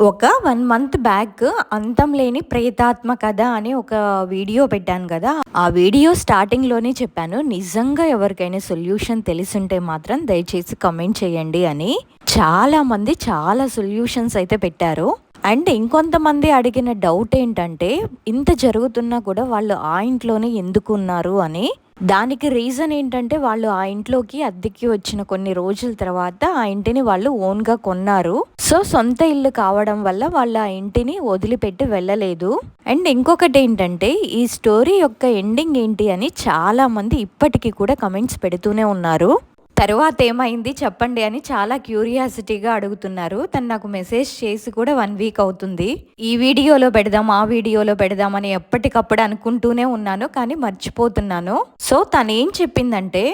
ఒక one month back అంతం లేని ప్రేతాత్మ కథ అని ఒక వీడియో పెట్టాను కదా. ఆ వీడియో స్టార్టింగ్లోనే చెప్పాను. నిజంగా ఎవరికైనా సొల్యూషన్ తెలిసుంటే మాత్రం దయచేసి కమెంట్ చేయండి అని. చాలా మంది చాలా సొల్యూషన్స్ అయితే పెట్టారు. అండ్ ఇంకొంతమంది అడిగిన డౌట్ ఏంటంటే ఇంత జరుగుతున్నా కూడా వాళ్ళు ఆ ఇంట్లోనే ఎందుకు ఉన్నారు అని. దానికి రీజన్ ఏంటంటే వాళ్ళు ఆ ఇంట్లోకి అద్దెకి వచ్చిన కొన్ని రోజుల తర్వాత ఆ ఇంటిని వాళ్ళు ఓన్గా కొన్నారు. సో సొంత ఇల్లు కావడం వల్ల వాళ్ళు ఆ ఇంటిని వదిలిపెట్టి వెళ్ళలేదు. అండ్ ఇంకొకటి ఏంటంటే ఈ స్టోరీ యొక్క ఎండింగ్ ఏంటి అని చాలా మంది ఇప్పటికీ కూడా కమెంట్స్ పెడుతూనే ఉన్నారు. తర్వాత ఏమైంది చెప్పండి అని చాలా క్యూరియాసిటీగా అడుగుతున్నారు. తను నాకు మెసేజ్ చేసి కూడా వన్ వీక్ అవుతుంది. ఈ వీడియోలో పెడదాం ఆ వీడియోలో పెడదాం అని ఎప్పటికప్పుడు అనుకుంటూనే ఉన్నాను కానీ మర్చిపోతున్నాను. సో తను ఏం చెప్పిందంటే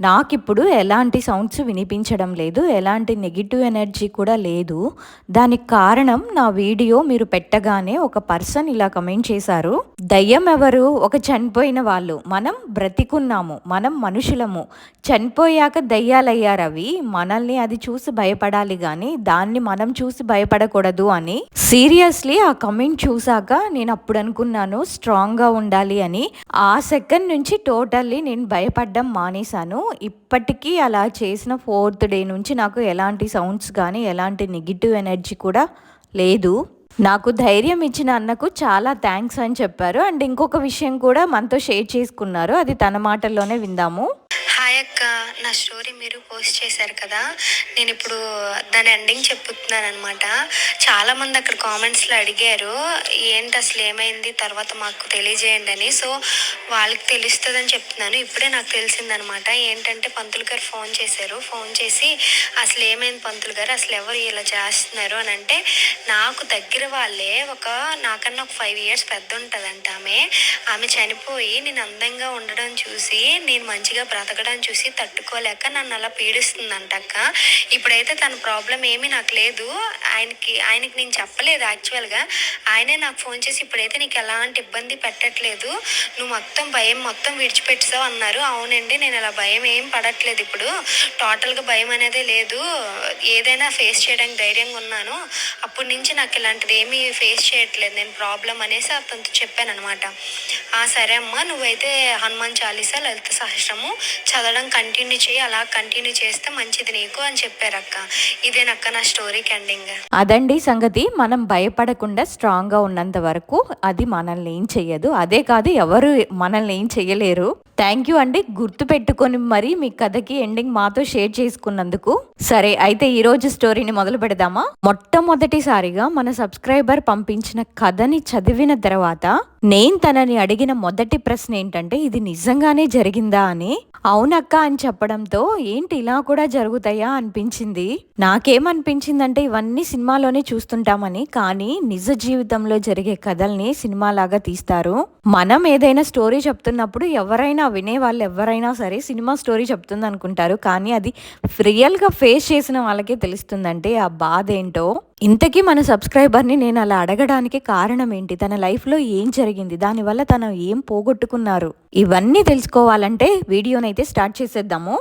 నాకు ఇప్పుడు ఎలాంటి సౌండ్స్ వినిపించడం లేదు ఎలాంటి నెగిటివ్ ఎనర్జీ కూడా లేదు. దానికి కారణం నా వీడియో మీరు పెట్టగానే ఒక పర్సన్ ఇలా కమెంట్ చేశారు. దయ్యం ఎవరు? ఒక చనిపోయిన వాళ్ళు. మనం బ్రతికున్నాము. మనం మనుషులము. చనిపోయాక దయ్యాలయ్యారు అవి. మనల్ని అది చూసి భయపడాలి కానీ దాన్ని మనం చూసి భయపడకూడదు అని. సీరియస్లీ ఆ కమెంట్ చూసాక నేను అప్పుడు అనుకున్నాను స్ట్రాంగ్గా ఉండాలి అని. ఆ సెకండ్ నుంచి టోటల్లీ నేను భయపడ్డం మానేశాను. ఇప్పటికీ అలా చేసిన ఫోర్త్ డే నుంచి నాకు ఎలాంటి సౌండ్స్ కానీ ఎలాంటి నెగిటివ్ ఎనర్జీ కూడా లేదు. నాకు ధైర్యం ఇచ్చిన అన్నకు చాలా థ్యాంక్స్ అని చెప్పారు. అండ్ ఇంకొక విషయం కూడా మనతో షేర్ చేసుకున్నారు. అది తన మాటల్లోనే విందాము. హాయ్ అక్క నా స్టోరీ మీరు పోస్ట్ చేశారు కదా. నేను ఇప్పుడు దాని ఎండింగ్ చెప్పుతున్నాను అనమాట చాలామంది అక్కడ కామెంట్స్లో అడిగారు ఏంటి అసలు ఏమైంది? తర్వాత మాకు తెలియజేయండి అని. సో వాళ్ళకి తెలుస్తుందని చెప్తున్నాను. ఇప్పుడే నాకు తెలిసిందనమాట ఏంటంటే పంతులు గారు ఫోన్ చేశారు. ఫోన్ చేసి అసలు ఏమైంది పంతులు గారు? అసలు ఎవరు ఇలా చేస్తున్నారు? అని అంటే నాకు దగ్గర వాళ్ళే ఒక నాకన్నా ఒక ఫైవ్ ఇయర్స్ పెద్ద ఉంటుందంట ఆమె. ఆమె చనిపోయి నేను అందంగా ఉండడం చూసి నేను మంచిగా బ్రతకడం చూసి తట్టుకోలేక నన్ను అలా పీడిస్తుందంటక్క. ఇప్పుడైతే తన ప్రాబ్లం ఏమీ నాకు లేదు. ఆయనకి ఆయనకి నేను చెప్పలేదు యాక్చువల్గా. ఆయనే నాకు ఫోన్ చేసి ఇప్పుడైతే నీకు ఎలాంటి ఇబ్బంది పెట్టట్లేదు. నువ్వు మొత్తం భయం మొత్తం విడిచిపెట్టావు అన్నారు. అవునండి నేను అలా భయం ఏం పడట్లేదు ఇప్పుడు. టోటల్గా భయం అనేది లేదు. ఏదైనా ఫేస్ చేయడానికి ధైర్యంగా ఉన్నాను. అప్పటి నుంచి నాకు ఇలాంటిది ఏమీ ఫేస్ చేయట్లేదు. నేను ప్రాబ్లం అనేసి అతనితో చెప్పాను అనమాట సరే అమ్మా నువ్వైతే హనుమాన్ చాలీసా లలిత సహస్రము కాలం కంటిన్యూ చేయి అలా కంటిన్యూ చేస్తే మంచిది నీకు అని చెప్పారు అక్క ఇదేనక్క నా స్టోరీకి ఎండింగ్ అదండి సంగతి. మనం భయపడకుండా స్ట్రాంగ్గా ఉన్నంత వరకు అది మనల్ని ఏం చెయ్యదు. అదే కాదు ఎవరు మనల్ని ఏం చెయ్యలేరు. థ్యాంక్ యూ అండి. గుర్తు పెట్టుకొని మరి మీ కథకి ఎండింగ్ మాతో షేర్ చేసుకున్నందుకు. సరే అయితే ఈ రోజు స్టోరీని మొదలు పెడదామా? మొట్టమొదటిసారిగా మన సబ్స్క్రైబర్ పంపించిన కథని చదివిన తర్వాత నేను తనని అడిగిన మొదటి ప్రశ్న ఏంటంటే ఇది నిజంగానే జరిగిందా అని. అవునక్క అని చెప్పడంతో ఏంటి ఇలా కూడా జరుగుతాయా అనిపించింది. నాకేమనిపించిందంటే ఇవన్నీ సినిమాలోనే చూస్తుంటామని కానీ నిజ జీవితంలో జరిగే కథల్ని సినిమాలాగా తీస్తారు. మనం ఏదైనా స్టోరీ చెప్తున్నప్పుడు ఎవరైనా వినే వాళ్ళు ఎవరైనా సరే సినిమా స్టోరీ చెప్తుంది అనుకుంటారు కానీ అది రియల్గా ఫేస్ చేసిన వాళ్ళకే తెలుస్తుందంటే ఆ బాధ ఏంటో ఇంతకీ మన సబ్స్క్రైబర్ని నేను అలా అడగడానికి కారణం ఏంటి? తన లైఫ్లో ఏం జరిగింది? దానివల్ల తను ఏం పోగొట్టుకున్నారు? ఇవన్నీ తెలుసుకోవాలంటే వీడియోనైతే స్టార్ట్ చేసేద్దాము.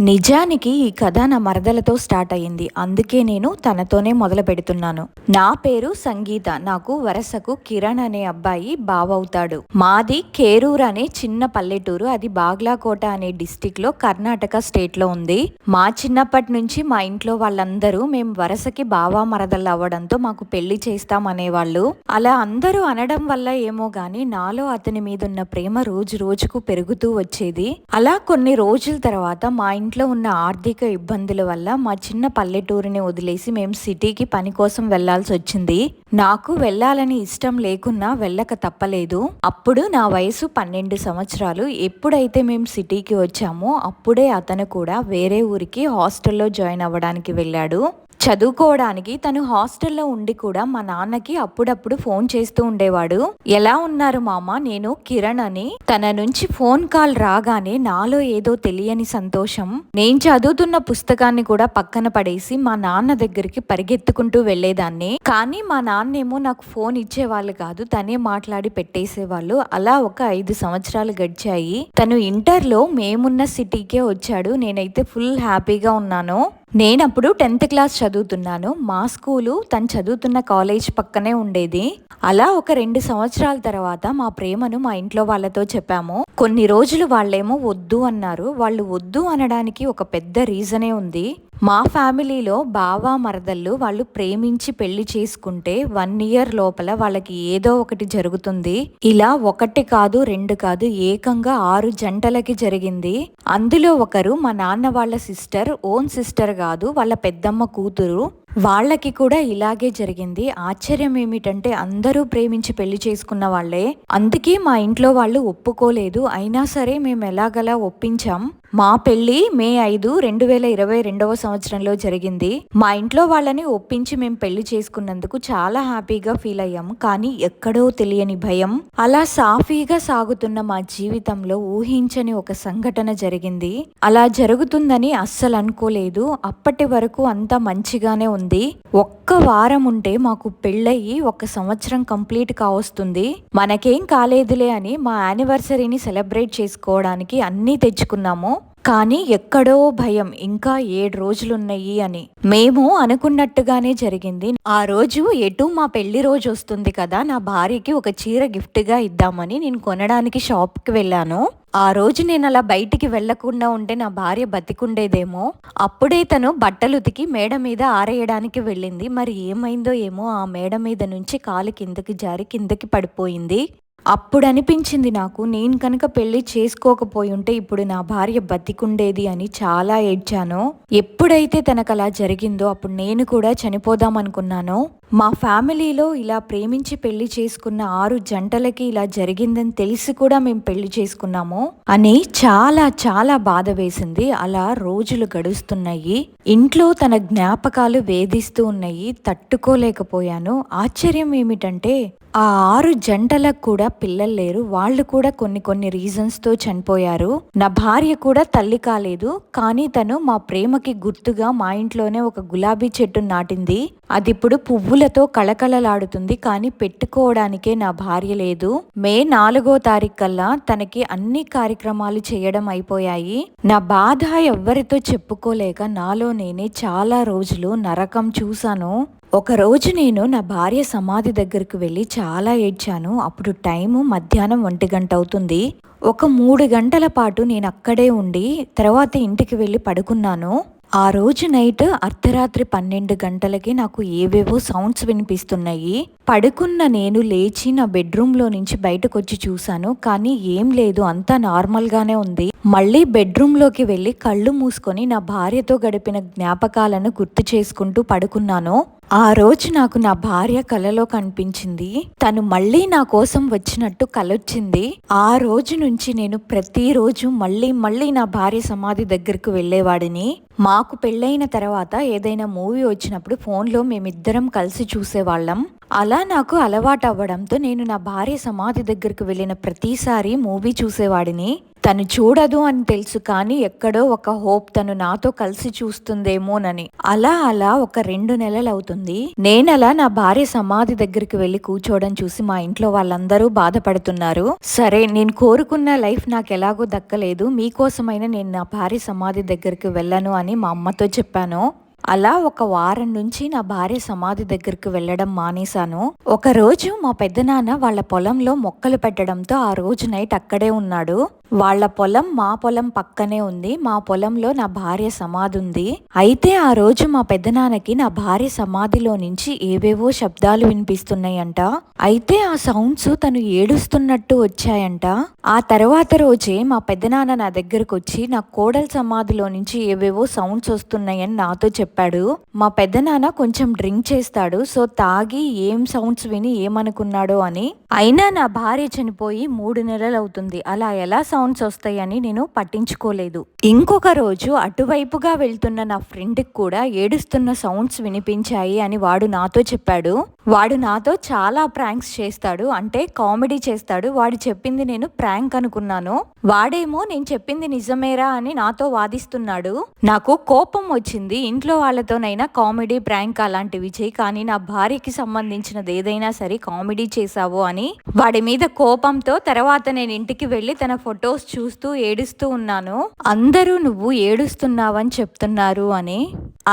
నిజానికి ఈ కథ నా మరదలతో స్టార్ట్ అయ్యింది. అందుకే నేను తనతోనే మొదలు పెడుతున్నాను. నా పేరు సంగీత. నాకు వరసకు కిరణ్ అనే అబ్బాయి బావవుతాడు. మాది కేరూర్ అనే చిన్న పల్లెటూరు. అది బాగ్లాకోట అనే డిస్టిక్లో కర్ణాటక స్టేట్లో ఉంది. మా చిన్నప్పటి నుంచి మా ఇంట్లో వాళ్ళందరూ మేము వరసకి బావా మరదలు అవ్వడంతో మాకు పెళ్ళి చేస్తాం అనేవాళ్ళు. అలా అందరూ అనడం వల్ల ఏమో గాని నాలో అతని మీద ఉన్న ప్రేమ రోజు రోజుకు పెరుగుతూ వచ్చేది. అలా కొన్ని రోజుల తర్వాత మా ఇంట్లో ఉన్న ఆర్థిక ఇబ్బందుల వల్ల మా చిన్న పల్లెటూరిని వదిలేసి మేము సిటీకి పని కోసం వెళ్ళాల్సి వచ్చింది. నాకు వెళ్ళాలని ఇష్టం లేకున్నా వెళ్ళక తప్పలేదు. అప్పుడు నా వయసు పన్నెండు సంవత్సరాలు. ఎప్పుడైతే మేము సిటీకి వచ్చామో అప్పుడే అతను కూడా వేరే ఊరికి హాస్టల్లో జాయిన్ అవ్వడానికి వెళ్ళాడు. చదువుకోవడానికి తను హాస్టల్లో ఉండి కూడా మా నాన్నకి అప్పుడప్పుడు ఫోన్ చేస్తూ ఉండేవాడు. ఎలా ఉన్నారు మామ? నేను కిరణ్ అని. తన నుంచి ఫోన్ కాల్ రాగానే నాలో ఏదో తెలియని సంతోషం. నేను చదువుతున్న పుస్తకాన్ని కూడా పక్కన పడేసి మా నాన్న దగ్గరికి పరిగెత్తుకుంటూ వెళ్ళేదాన్ని కానీ మా నాన్నేమో నాకు ఫోన్ ఇచ్చేవాళ్ళు కాదు తనే మాట్లాడి పెట్టేసేవాళ్ళు. అలా ఒక ఐదు సంవత్సరాలు గడిచాయి. తను ఇంటర్లో మేమున్న సిటీకే వచ్చాడు. నేనైతే ఫుల్ హ్యాపీగా ఉన్నాను. నేనప్పుడు టెన్త్ క్లాస్ చదువుతున్నాను. మా స్కూలు తను చదువుతున్న కాలేజ్ పక్కనే ఉండేది. అలా ఒక రెండు సంవత్సరాల తర్వాత మా ప్రేమను మా ఇంట్లో వాళ్ళతో చెప్పాము. కొన్ని రోజులు వాళ్ళేమో వద్దు అన్నారు. వాళ్ళు వద్దు అనడానికి ఒక పెద్ద రీజనే ఉంది. మా ఫ్యామిలీలో బావ మరదళ్ళు వాళ్ళు ప్రేమించి పెళ్ళి చేసుకుంటే వన్ ఇయర్ లోపల వాళ్ళకి ఏదో ఒకటి జరుగుతుంది. ఇలా ఒకటి కాదు రెండు కాదు ఏకంగా ఆరు జంటలకి జరిగింది. అందులో ఒకరు మా నాన్న వాళ్ళ సిస్టర్ ఓన్ సిస్టర్ కాదు వాళ్ళ పెద్దమ్మ కూతురు. వాళ్ళకి కూడా ఇలాగే జరిగింది. ఆశ్చర్యం ఏమిటంటే అందరూ ప్రేమించి పెళ్ళి చేసుకున్న వాళ్ళే. అందుకే మా ఇంట్లో వాళ్ళు ఒప్పుకోలేదు. అయినా సరే మేము ఎలాగలా ఒప్పించాం. మా పెళ్ళి మే ఐదు రెండు వేల ఇరవై రెండవ సంవత్సరంలో జరిగింది. మా ఇంట్లో వాళ్ళని ఒప్పించి మేము పెళ్ళి చేసుకున్నందుకు చాలా హ్యాపీగా ఫీల్ అయ్యాం. కానీ ఎక్కడో తెలియని భయం. అలా సాఫీగా సాగుతున్న మా జీవితంలో ఊహించని ఒక సంఘటన జరిగింది. అలా జరుగుతుందని అస్సలు అనుకోలేదు. అప్పటి వరకు అంతా మంచిగానే ఉంది. ఒక్క వారం ఉంటే మాకు పెళ్ళయి ఒక సంవత్సరం కంప్లీట్ కావస్తుంది. మనకేం కాలేదులే అని మా యానివర్సరీని సెలబ్రేట్ చేసుకోవడానికి అన్నీ తెచ్చుకున్నాము. కానీ ఎక్కడో భయం ఇంకా ఏడు రోజులున్నాయి అని. మేము అనుకున్నట్టుగానే జరిగింది. ఆ రోజు ఎటు మా పెళ్ళి రోజు వస్తుంది కదా నా భార్యకి ఒక చీర గిఫ్ట్గా ఇద్దామని నేను కొనడానికి షాప్కి వెళ్ళాను. ఆ రోజు నేను అలా బయటికి వెళ్ళకుండా ఉంటే నా భార్య బతికుండేదేమో. అప్పుడే తను బట్టలు ఉతికి మేడ మీద ఆరేయడానికి వెళ్ళింది. మరి ఏమైందో ఏమో ఆ మేడ మీద నుంచి కాలు కిందకి జారి కిందకి పడిపోయింది. అప్పుడు అనిపించింది నాకు నేను కనుక పెళ్ళి చేసుకోకపోయి ఉంటే ఇప్పుడు నా భార్య బతికుండేది అని చాలా ఏడ్చాను ఎప్పుడైతే తనకు అలా జరిగిందో అప్పుడు నేను కూడా చనిపోదామనుకున్నాను మా ఫ్యామిలీలో ఇలా ప్రేమించి పెళ్ళి చేసుకున్న ఆరు జంటలకి ఇలా జరిగిందని తెలిసి కూడా మేము పెళ్ళి చేసుకున్నాము అని చాలా చాలా బాధ వేసింది. అలా రోజులు గడుస్తున్నాయి. ఇంట్లో తన జ్ఞాపకాలు వేధిస్తూ ఉన్నాయి. తట్టుకోలేకపోయాను. ఆశ్చర్యం ఏమిటంటే ఆ ఆరు జంటలకు కూడా పిల్లలు లేరు. వాళ్ళు కూడా కొన్ని కొన్ని రీజన్స్తో చనిపోయారు. నా భార్య కూడా తల్లి కాలేదు. కానీ తను మా ప్రేమకి గుర్తుగా మా ఇంట్లోనే ఒక గులాబీ చెట్టు నాటింది. అది ఇప్పుడు పువ్వులతో కళకళలాడుతుంది. కానీ పెట్టుకోవడానికే నా భార్య లేదు. మే నాలుగో తారీఖు కల్లా తనకి అన్ని కార్యక్రమాలు చేయడం అయిపోయాయి. నా బాధ ఎవ్వరితో చెప్పుకోలేక నాలో నేనే చాలా రోజులు నరకం చూశాను. ఒకరోజు నేను నా భార్య సమాధి దగ్గరకు వెళ్ళి చాలా ఏడ్చాను. అప్పుడు టైము మధ్యాహ్నం ఒంటి గంట అవుతుంది. ఒక మూడు గంటల పాటు నేను అక్కడే ఉండి తర్వాత ఇంటికి వెళ్ళి పడుకున్నాను. ఆ రోజు నైట్ అర్ధరాత్రి పన్నెండు గంటలకి నాకు ఏవేవో సౌండ్స్ వినిపిస్తున్నాయి. పడుకున్న నేను లేచి నా బెడ్రూమ్లో నుంచి బయటకు వచ్చి చూశాను. కానీ ఏం లేదు అంతా నార్మల్గానే ఉంది. మళ్ళీ బెడ్రూమ్లోకి వెళ్ళి కళ్ళు మూసుకొని నా భార్యతో గడిపిన జ్ఞాపకాలను గుర్తు చేసుకుంటూ పడుకున్నాను. ఆ రోజు నాకు నా భార్య కలలో కనిపించింది. తను మళ్ళీ నా కోసం వచ్చినట్టు కలొచ్చింది. ఆ రోజు నుంచి నేను ప్రతిరోజు మళ్ళీ మళ్ళీ నా భార్య సమాధి దగ్గరకు వెళ్ళేవాడిని. మాకు పెళ్ళైన తర్వాత ఏదైనా మూవీ వచ్చినప్పుడు ఫోన్లో మేమిద్దరం కలిసి చూసేవాళ్ళం. అలా నాకు అలవాటు అవ్వడంతో నేను నా భార్య సమాధి దగ్గరకు వెళ్ళిన ప్రతిసారి మూవీ చూసేవాడిని. తను చూడదు అని తెలుసు కానీ ఎక్కడో ఒక హోప్ తను నాతో కలిసి చూస్తుందేమోనని. అలా అలా ఒక రెండు నెలలు అవుతుంది నేనలా నా భార్య సమాధి దగ్గరికి వెళ్ళి కూర్చోవడం చూసి మా ఇంట్లో వాళ్ళందరూ బాధపడుతున్నారు. సరే నేను కోరుకున్న లైఫ్ నాకు ఎలాగో దక్కలేదు. మీకోసమైనా నేను నా భార్య సమాధి దగ్గరికి వెళ్ళను అని మా అమ్మతో చెప్పాను. అలా ఒక వారం నుంచి నా భార్య సమాధి దగ్గరికి వెళ్ళడం మానేశాను. ఒకరోజు మా పెద్దనాన్న వాళ్ళ పొలంలో మొక్కలు పెట్టడంతో ఆ రోజు నైట్ అక్కడే ఉన్నాడు. వాళ్ళ పొలం మా పొలం పక్కనే ఉంది. మా పొలంలో నా భార్య సమాధి ఉంది. అయితే ఆ రోజు మా పెద్దనాన్నకి నా భార్య సమాధిలో నుంచి ఏవేవో శబ్దాలు వినిపిస్తున్నాయంట. అయితే ఆ సౌండ్స్ తను ఏడుస్తున్నట్టు వచ్చాయంట. ఆ తర్వాత రోజే మా పెద్దనాన్న నా దగ్గరకు వచ్చి నా కోడల సమాధిలో నుంచి ఏవేవో సౌండ్స్ వస్తున్నాయని నాతో చెప్పారు. చెప్పాడు మా పెద్దనాన్న కొంచెం డ్రింక్ చేస్తాడు సో తాగి ఏం సౌండ్స్ విని ఏమనుకున్నాడో అని. అయినా నా భార్య చనిపోయి మూడు నెలలు అవుతుంది అలా ఎలా సౌండ్స్ వస్తాయని నేను పట్టించుకోలేదు. ఇంకొక రోజు అటువైపుగా వెళ్తున్న నా ఫ్రెండ్కి కూడా ఏడుస్తున్న సౌండ్స్ వినిపించాయి అని వాడు నాతో చెప్పాడు. వాడు నాతో చాలా ప్రాంక్స్ చేస్తాడు అంటే కామెడీ చేస్తాడు. వాడు చెప్పింది నేను ప్రాంక్ అనుకున్నాను. వాడేమో నేను చెప్పింది నిజమేరా అని నాతో వాదిస్తున్నాడు. నాకు కోపం వచ్చింది. ఇంట్లో వాళ్ళతోనైనా కామెడీ ప్రాంక్ అలాంటివి చేయి. కానీ నా భార్యకి సంబంధించినది ఏదైనా సరే కామెడీ చేసావు అని వాడి మీద కోపంతో తర్వాత నేను ఇంటికి వెళ్ళి తన ఫొటోస్ చూస్తూ ఏడుస్తూ ఉన్నాను. అందరూ నువ్వు ఏడుస్తున్నావని చెప్తున్నారు అని.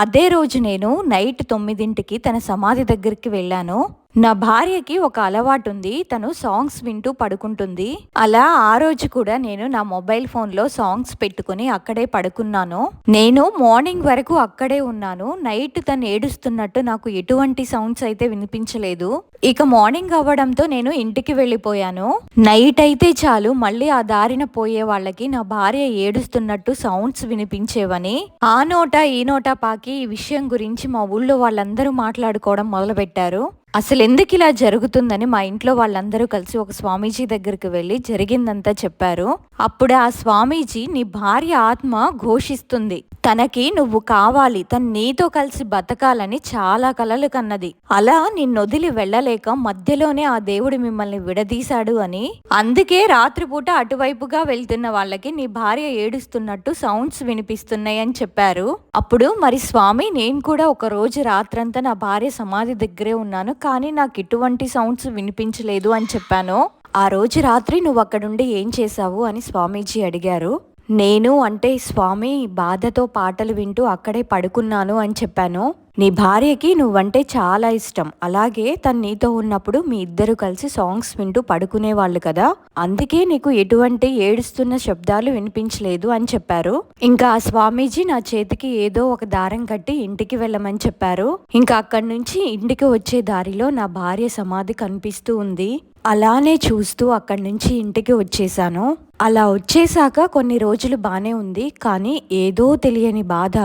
అదే రోజు నేను నైట్ తొమ్మిదింటికి తన సమాధి దగ్గరికి వెళ్ళాను. నా భార్యకి ఒక అలవాటు ఉంది తను సాంగ్స్ వింటూ పడుకుంటుంది. అలా ఆ రోజు కూడా నేను నా మొబైల్ ఫోన్లో సాంగ్స్ పెట్టుకుని అక్కడే పడుకున్నాను. నేను మార్నింగ్ వరకు అక్కడే ఉన్నాను. నైట్ తను ఏడుస్తున్నట్టు నాకు ఎటువంటి సౌండ్స్ అయితే వినిపించలేదు. ఇక మార్నింగ్ అవ్వడంతో నేను ఇంటికి వెళ్ళిపోయాను. నైట్ అయితే చాలు మళ్ళీ ఆ దారిన పోయే వాళ్ళకి నా భార్య ఏడుస్తున్నట్టు సౌండ్స్ వినిపించేవని ఆ నోట ఈ నోట పాకి ఈ విషయం గురించి మా ఊళ్ళో వాళ్ళందరూ మాట్లాడుకోవడం మొదలుపెట్టారు. అసలు ఎందుకు ఇలా జరుగుతుందని మా ఇంట్లో వాళ్ళందరూ కలిసి ఒక స్వామీజీ దగ్గరికి వెళ్ళి జరిగిందంతా చెప్పారు. అప్పుడు ఆ స్వామీజీ నీ భార్య ఆత్మ ఘోషిస్తుంది. తనకి నువ్వు కావాలి తను నీతో కలిసి బతకాలని చాలా కలలు కన్నది. అలా నిన్నొదిలి వెళ్ళలేక మధ్యలోనే ఆ దేవుడు మిమ్మల్ని విడదీశాడు అని. అందుకే రాత్రిపూట అటువైపుగా వెళ్తున్న వాళ్ళకి నీ భార్య ఏడుస్తున్నట్టు సౌండ్స్ వినిపిస్తున్నాయని చెప్పారు. అప్పుడు మరి స్వామి నేను కూడా ఒక రోజు రాత్రంతా నా భార్య సమాధి దగ్గరే ఉన్నాను కానీ నాకు ఎటువంటి సౌండ్స్ వినిపించలేదు అని చెప్పాను. ఆ రోజు రాత్రి నువ్వు అక్కడుండి ఏం చేశావు అని స్వామీజీ అడిగారు. నేను అంటే స్వామి బాధతో పాటలు వింటూ అక్కడే పడుకున్నాను అని చెప్పాను. నీ భార్యకి నువ్వంటే చాలా ఇష్టం. అలాగే తను నీతో ఉన్నప్పుడు మీ ఇద్దరు కలిసి సాంగ్స్ వింటూ పడుకునేవాళ్ళు కదా. అందుకే నీకు ఎటువంటి ఏడుస్తున్న శబ్దాలు వినిపించలేదు అని చెప్పారు. ఇంకా ఆ స్వామీజీ నా చేతికి ఏదో ఒక దారం కట్టి ఇంటికి వెళ్ళమని చెప్పారు. ఇంకా అక్కడి నుంచి ఇంటికి వచ్చే దారిలో నా భార్య సమాధి కనిపిస్తూ ఉంది. అలానే చూస్తూ అక్కడి నుంచి ఇంటికి వచ్చేసాను. అలా వచ్చేసాక కొన్ని రోజులు బాగానే ఉంది. కానీ ఏదో తెలియని బాధ.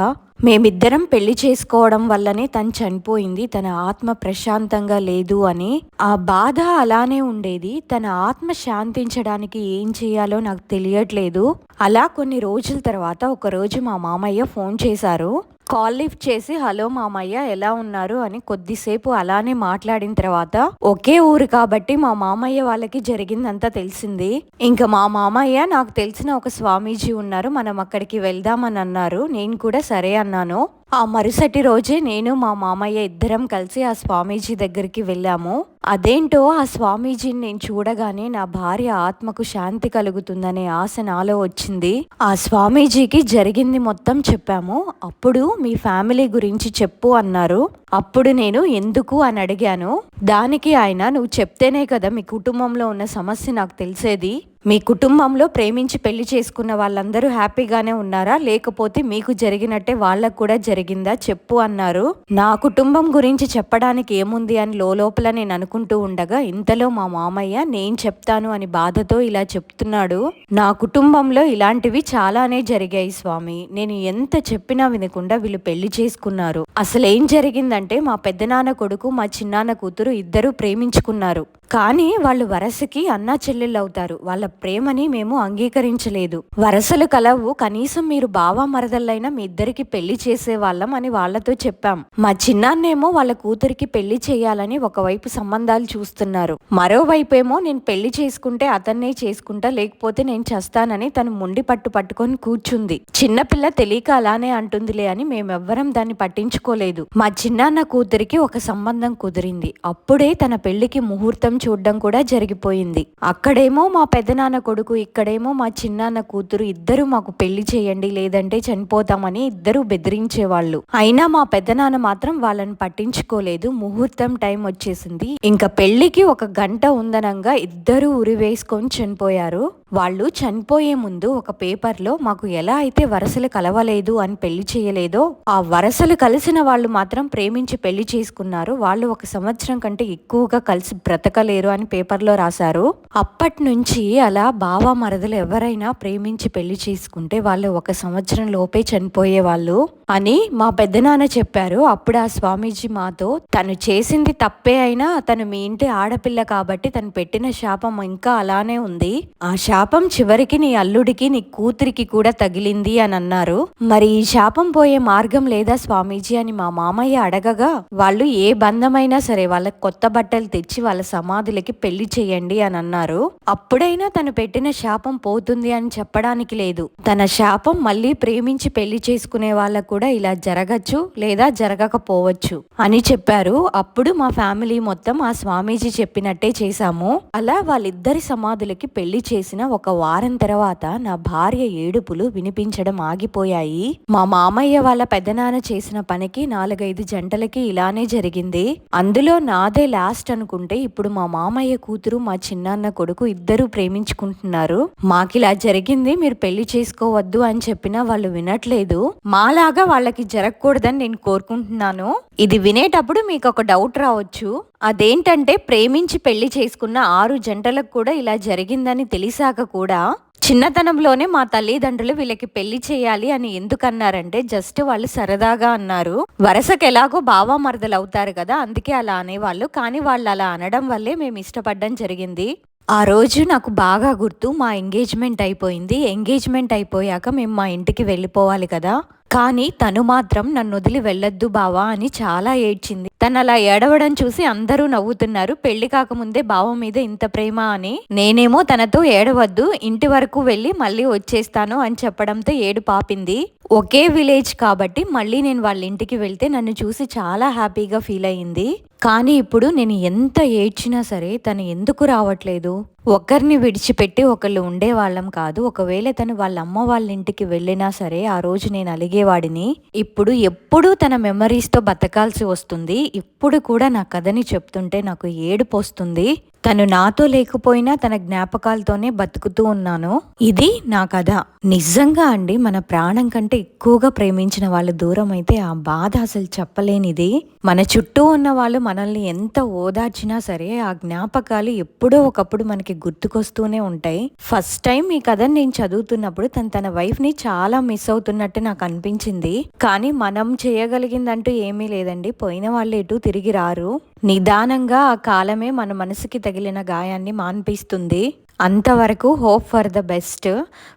మేమిద్దరం పెళ్ళి చేసుకోవడం వల్లనే తను చనిపోయింది. తన ఆత్మ ప్రశాంతంగా లేదు అని. ఆ బాధ అలానే ఉండేది. తన ఆత్మ శాంతించడానికి ఏం చేయాలో నాకు తెలియట్లేదు. అలా కొన్ని రోజుల తర్వాత ఒకరోజు మా మామయ్య ఫోన్ చేశారు. కాల్ లిఫ్ట్ చేసి హలో మామయ్య ఎలా ఉన్నారు? అని కొద్దిసేపు అలానే మాట్లాడిన తర్వాత ఒకే ఊరు కాబట్టి మా మామయ్య వాళ్ళకి జరిగిందంతా తెలిసింది. ఇంకా మా మామయ్య నాకు తెలిసిన ఒక స్వామీజీ ఉన్నారు. మనం అక్కడికి వెళ్దామని అన్నారు. నేను కూడా సరే అన్నాను. ఆ మరుసటి రోజే నేను మా మామయ్య ఇద్దరం కలిసి ఆ స్వామీజీ దగ్గరికి వెళ్ళాము. అదేంటో ఆ స్వామీజీని నేను చూడగానే నా భార్య ఆత్మకు శాంతి కలుగుతుందనే ఆశ నాలో వచ్చింది. ఆ స్వామీజీకి జరిగింది మొత్తం చెప్పాము. అప్పుడు మీ ఫ్యామిలీ గురించి చెప్పు అన్నారు. అప్పుడు నేను ఎందుకు అని అడిగాను. దానికి ఆయన నువ్వు చెప్తేనే కదా మీ కుటుంబంలో ఉన్న సమస్య నాకు తెలిసేది. మీ కుటుంబంలో ప్రేమించి పెళ్ళి చేసుకున్న వాళ్ళందరూ హ్యాపీగానే ఉన్నారా? లేకపోతే మీకు జరిగినట్టే వాళ్ళకు కూడా జరిగిందా? చెప్పు అన్నారు. నా కుటుంబం గురించి చెప్పడానికి ఏముంది అని లోపల నేను అనుకుంటూ ఉండగా ఇంతలో మా మామయ్య నేను చెప్తాను అని బాధతో ఇలా చెప్తున్నాడు. నా కుటుంబంలో ఇలాంటివి చాలానే జరిగాయి స్వామి. నేను ఎంత చెప్పినా వినకుండా వీళ్ళు పెళ్ళి చేసుకున్నారు. అసలు ఏం జరిగిందంటే మా పెద్దనాన్న కొడుకు మా చిన్నాన్న కూతురు ఇద్దరూ ప్రేమించుకున్నారు. కానీ వాళ్ళు వరసకి అన్నా చెల్లెళ్ళు అవుతారు వాళ్ళ ప్రేమని మేము అంగీకరించలేదు. వరసలు కలవు కనీసం మీరు బావా మరదళ్ళైనా మీ ఇద్దరికి పెళ్ళి చేసేవాళ్ళం అని వాళ్ళతో చెప్పాం. మా చిన్నాన్నేమో వాళ్ళ కూతురికి పెళ్ళి చేయాలని ఒకవైపు సంబంధాలు చూస్తున్నారు. మరోవైపు ఏమో నేను పెళ్ళి చేసుకుంటే అతన్నే చేసుకుంటా లేకపోతే నేను చేస్తానని తను ముండి పట్టు పట్టుకొని కూర్చుంది. చిన్నపిల్ల తెలియక అలానే అంటుందిలే అని మేమెవ్వరం దాన్ని పట్టించుకోలేదు. మా చిన్నాన్న కూతురికి ఒక సంబంధం కుదిరింది. అప్పుడే తన పెళ్ళికి ముహూర్తం చూడడం కూడా జరిగిపోయింది. అక్కడేమో మా నాన్న కొడుకు ఇక్కడేమో మా చిన్నాన్న కూతురు ఇద్దరు మాకు పెళ్ళి చేయండి లేదంటే చనిపోతామని ఇద్దరు బెదిరించేవాళ్ళు. అయినా మా పెద్దనాన్న మాత్రం వాళ్ళని పట్టించుకోలేదు. ముహూర్తం టైం వచ్చేసింది. ఇంకా పెళ్ళికి ఒక గంట ఉందనంగా ఇద్దరు ఉరి వేసుకొని చనిపోయారు. వాళ్ళు చనిపోయే ముందు ఒక పేపర్లో మాకు ఎలా అయితే వరసలు కలవలేదు అని పెళ్ళి చేయలేదో ఆ వరసలు కలిసిన వాళ్ళు మాత్రం ప్రేమించి పెళ్ళి చేసుకున్నారు. వాళ్ళు ఒక సంవత్సరం కంటే ఎక్కువగా కలిసి బ్రతకలేరు అని పేపర్లో రాశారు. అప్పటి నుంచి ఆ అలా బావ మరదలు ఎవరైనా ప్రేమించి పెళ్ళి చేసుకుంటే వాళ్ళు ఒక సంవత్సరం లోపే చనిపోయేవాళ్ళు. అని మా పెద్దనాన్న చెప్పారు. అప్పుడు ఆ స్వామీజీ మాతో తను చేసింది తప్పే అయినా తను మీ ఇంటి ఆడపిల్ల కాబట్టి తను పెట్టిన శాపం ఇంకా అలానే ఉంది. ఆ శాపం చివరికి నీ అల్లుడికి నీ కూతురికి కూడా తగిలింది అని అన్నారు. మరి ఈ శాపం పోయే మార్గం లేదా స్వామీజీ అని మా మామయ్య అడగగా వాళ్ళు ఏ బంధమైనా సరే వాళ్ళకి కొత్త బట్టలు తెచ్చి వాళ్ళ సమాధులకి పెళ్ళి చేయండి అని అన్నారు. అప్పుడైనా తను పెట్టిన శాపం పోతుంది అని చెప్పడానికి లేదు. తన శాపం మళ్ళీ ప్రేమించి పెళ్ళి చేసుకునే వాళ్ళకు కూడా ఇలా జరగచ్చు లేదా జరగకపోవచ్చు అని చెప్పారు. అప్పుడు మా ఫ్యామిలీ మొత్తం ఆ స్వామీజీ చెప్పినట్టే చేశాము. అలా వాళ్ళిద్దరి సమాధులకి పెళ్ళి చేసిన ఒక వారం తర్వాత నా భార్య ఏడుపులు వినిపించడం ఆగిపోయాయి. మా మామయ్య వాళ్ళ పెదనాన్న చేసిన పనికి నాలుగైదు జంటలకి ఇలానే జరిగింది. అందులో నాదే లాస్ట్ అనుకుంటే ఇప్పుడు మా మామయ్య కూతురు మా చిన్నాన్న కొడుకు ఇద్దరు ప్రేమించుకుంటున్నారు. మాకిలా జరిగింది మీరు పెళ్ళి చేసుకోవద్దు అని చెప్పినా వాళ్ళు వినట్లేదు. మాలాగా వాళ్ళకి జరగకూడదని నేను కోరుకుంటున్నాను. ఇది వినేటప్పుడు మీకు ఒక డౌట్ రావచ్చు. అదేంటంటే ప్రేమించి పెళ్ళి చేసుకున్న ఆరు జంటలకు కూడా ఇలా జరిగిందని తెలిసాక కూడా చిన్నతనంలోనే మా తల్లిదండ్రులు వీళ్ళకి పెళ్ళి చేయాలి అని ఎందుకన్నారంటే జస్ట్ వాళ్ళు సరదాగా అన్నారు. వరసకు ఎలాగో బావా మరదలు అవుతారు కదా అందుకే అలా అనేవాళ్ళు. కానీ వాళ్ళు అలా అనడం వల్లే మేము ఇష్టపడడం జరిగింది. ఆ రోజు నాకు బాగా గుర్తు మా ఎంగేజ్మెంట్ అయిపోయింది. ఎంగేజ్మెంట్ అయిపోయాక మేము మా ఇంటికి వెళ్ళిపోవాలి కదా. కానీ తను మాత్రం నన్ను వదిలి వెళ్ళొద్దు బావా అని చాలా ఏడ్చింది. తను అలా ఏడవడం చూసి అందరూ నవ్వుతున్నారు. పెళ్ళి కాకముందే బావ మీద ఇంత ప్రేమ అని. నేనేమో తనతో ఏడవద్దు ఇంటి వరకు వెళ్ళి మళ్ళీ వచ్చేస్తాను అని చెప్పడంతో ఏడు పాపింది. ఒకే విలేజ్ కాబట్టి మళ్ళీ నేను వాళ్ళ ఇంటికి వెళ్తే నన్ను చూసి చాలా హ్యాపీగా ఫీల్ అయ్యింది కానీ ఇప్పుడు నేను ఎంత ఏడ్చినా సరే తను ఎందుకు రావట్లేదు? ఒకరిని విడిచిపెట్టి ఒకళ్ళు ఉండేవాళ్ళం కాదు. ఒకవేళ తను వాళ్ళ అమ్మ వాళ్ళ ఇంటికి వెళ్ళినా సరే ఆ రోజు నేను అలిగేవాడిని. ఇప్పుడు ఎప్పుడూ తన మెమరీస్తో బతకాల్సి వస్తుంది. ఇప్పుడు కూడా నా కథని చెప్తుంటే నాకు ఏడుపు వస్తుంది. తను నాతో లేకపోయినా తన జ్ఞాపకాలతోనే బతుకుతూ ఉన్నాను. ఇది నా కథ. నిజంగా అండి మన ప్రాణం కంటే ఎక్కువగా ప్రేమించిన వాళ్ళు దూరం అయితే ఆ బాధ అసలు చెప్పలేనిది. మన చుట్టూ ఉన్న వాళ్ళు మనల్ని ఎంత ఓదార్చినా సరే ఆ జ్ఞాపకాలు ఎప్పుడో ఒకప్పుడు మనకి గుర్తుకొస్తూనే ఉంటాయి. ఫస్ట్ టైం ఈ కథను నేను చదువుతున్నప్పుడు తను తన వైఫ్ని చాలా మిస్ అవుతున్నట్టు నాకు అనిపించింది. కానీ మనం చేయగలిగిందంటూ ఏమీ లేదండి. పోయిన వాళ్ళు ఎటు తిరిగి రారు. నిదానంగా ఆ కాలమే మన మనసుకి తగిలిన గాయాన్ని మాన్పిస్తుంది. అంతవరకు హోప్ ఫర్ ద బెస్ట్.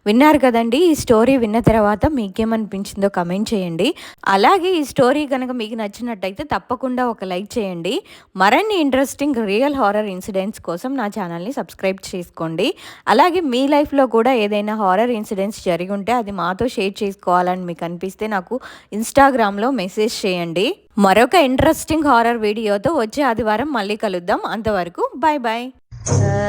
విన్నారు కదండి ఈ స్టోరీ విన్న తర్వాత మీకేమనిపించిందో కమెంట్ చేయండి. అలాగే ఈ స్టోరీ కనుక మీకు నచ్చినట్టయితే తప్పకుండా ఒక లైక్ చేయండి. మరిన్ని ఇంట్రెస్టింగ్ రియల్ హారర్ ఇన్సిడెంట్స్ కోసం నా ఛానల్ని సబ్స్క్రైబ్ చేసుకోండి. అలాగే మీ లైఫ్లో కూడా ఏదైనా హారర్ ఇన్సిడెంట్స్ జరిగి ఉంటే అది మాతో షేర్ చేసుకోవాలని మీకు అనిపిస్తే నాకు ఇన్స్టాగ్రామ్లో మెసేజ్ చేయండి. మరొక ఇంట్రెస్టింగ్ హారర్ వీడియోతో వచ్చే ఆదివారం మళ్ళీ కలుద్దాం. అంతవరకు బాయ్ బాయ్ 啊。